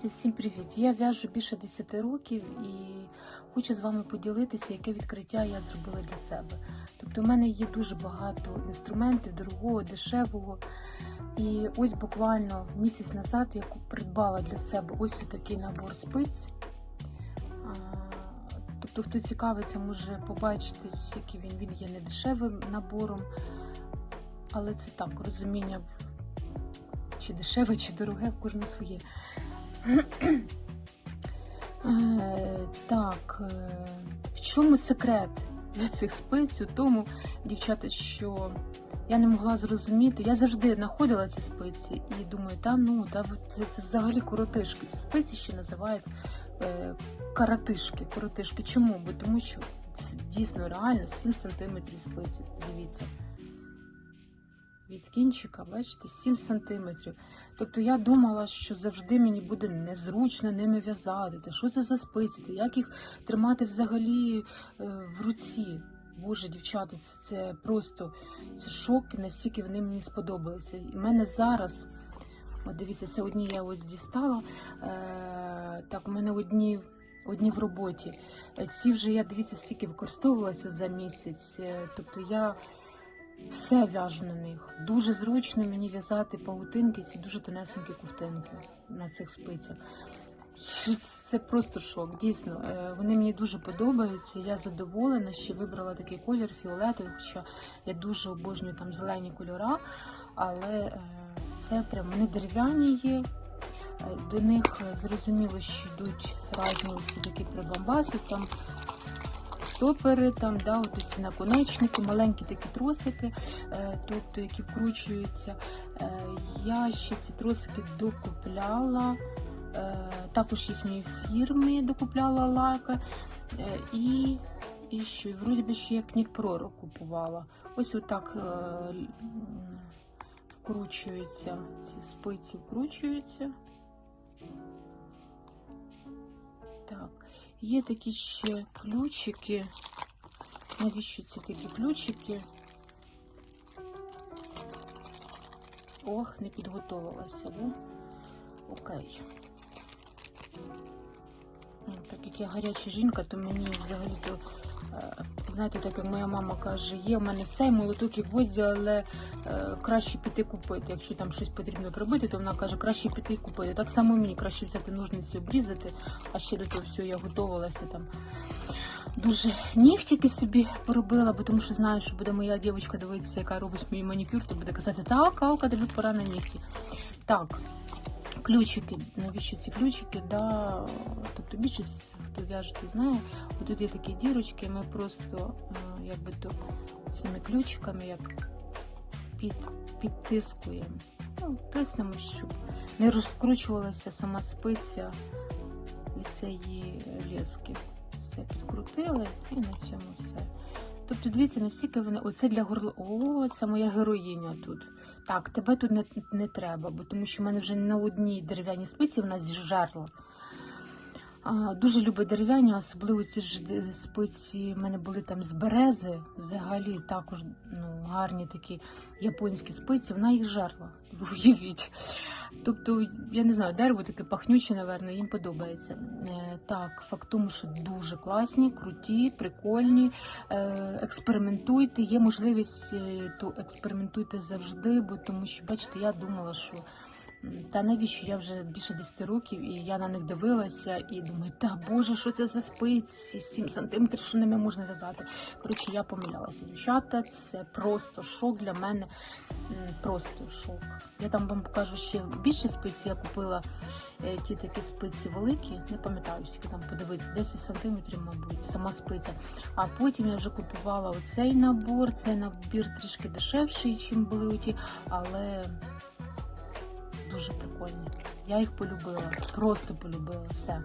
Друзі, всім привіт! Я в'яжу більше 10 років і хочу з вами поділитися, яке відкриття я зробила для себе. Тобто, в мене є дуже багато інструментів, дорогого, дешевого. І ось буквально місяць назад я придбала для себе ось такий набор спиць. Тобто, хто цікавиться, може побачити, який він, він є не дешевим набором, але це так, розуміння чи дешеве, чи дороге, в кожного своє. Е, Так, е, в чому секрет для цих спиць? У тому, дівчата, що я не могла зрозуміти. Я завжди знаходила ці спиці і думаю, та ну, та це, це взагалі коротишки. Ці спиці ще називають е, каратишки. Коротишки. Чому? Бо тому що це дійсно реально 7 см спиці. Дивіться. Від кінчика, бачите, 7 сантиметрів. Тобто я думала, що завжди мені буде незручно ними в'язати. Та що це за спиці? Як їх тримати взагалі е, в руці? Боже, дівчата, це, це просто це шок, настільки вони мені сподобалися. І в мене зараз, от дивіться, це одні я ось дістала. Е, так, у мене одні. Одні в роботі. Ці вже я дивіться, стільки використовувалася за місяць. Е, Тобто я все в'яжу на них. Дуже зручно мені в'язати павутинки, ці дуже тонесенькі ковтинки на цих спицях. Це просто шок, дійсно. Е, Вони мені дуже подобаються. Я задоволена, ще вибрала такий колір фіолетовий, хоча я дуже обожнюю там зелені кольора, але е, це прям вони дерев'яні є. Е, До них зрозуміло, що йдуть різні ці такі прибамбаси, там стопери, там, да, от ці наконечники, маленькі такі тросики, тобто, які вкручуються. Е, Я ще ці тросики докупляла, е, також їхньої фірми докупляла лаки. Е, І, і що, і вроді би ще як Нік Проро купувала. Ось отак вкручуються, ці спиці вкручуються. Так, є такі ще ключики. Навіщо ці такі ключики? Ох, не підготувалася, да? Окей. Так як я гаряча жінка, то мені взагалі-то, знаєте, так як моя мама каже, є в мене все, молоток і гвозді, але е, краще піти купити. Якщо там щось потрібно зробити, то вона каже, краще піти купити. Так само мені краще взяти ножниці, обрізати, а ще до того всього я готувалася там. Дуже нігтики собі поробила, бо тому що знаю, що буде моя дівчинка дивитися, яка робить мій манікюр, то буде казати, так, Алка, тобі пора на нігті. Так, ключики. Навіщо ці ключики? Да, тобто більшість, хто в'яже, то знає. Отут є такі дірочки, ми просто е, якби то цими ключиками як під, підтискуємо. Ну, тиснемо, щоб не розкручувалася сама спиця від цієї лески. Все підкрутили і на цьому все. Тобто, дивіться, наскільки вони. Оце для горла. О, це моя героїня тут. Так, тебе тут не, не треба, бо тому що в мене вже на одній дерев'яній спиці вона зжерла. Дуже люблю дерев'яні, особливо ці ж спиці в мене були там з берези, взагалі також ну, гарні такі японські спиці, вона їх жерла. Уявіть. Тобто, я не знаю, дерево таке пахнюче, напевно, їм подобається. Е, так, факт тому, що дуже класні, круті, прикольні. Е, експериментуйте, є можливість, е, то експериментуйте завжди, бо тому що, бачите, я думала, що та навіщо я вже більше 10 років, і я на них дивилася і думаю, та боже, що це за спиці, 7 сантиметрів, що ними можна в'язати. Коротше, я помилялася. Дівчата, це просто шок для мене. Просто шок. Я там вам покажу ще більше спиці. Я купила е, ті такі спиці великі, не пам'ятаю, скільки там подивитися, 10 сантиметрів, мабуть, сама спиця. А потім я вже купувала оцей набор. Цей набір трішки дешевший, ніж були оті, але дуже прикольні. Я їх полюбила, просто полюбила все.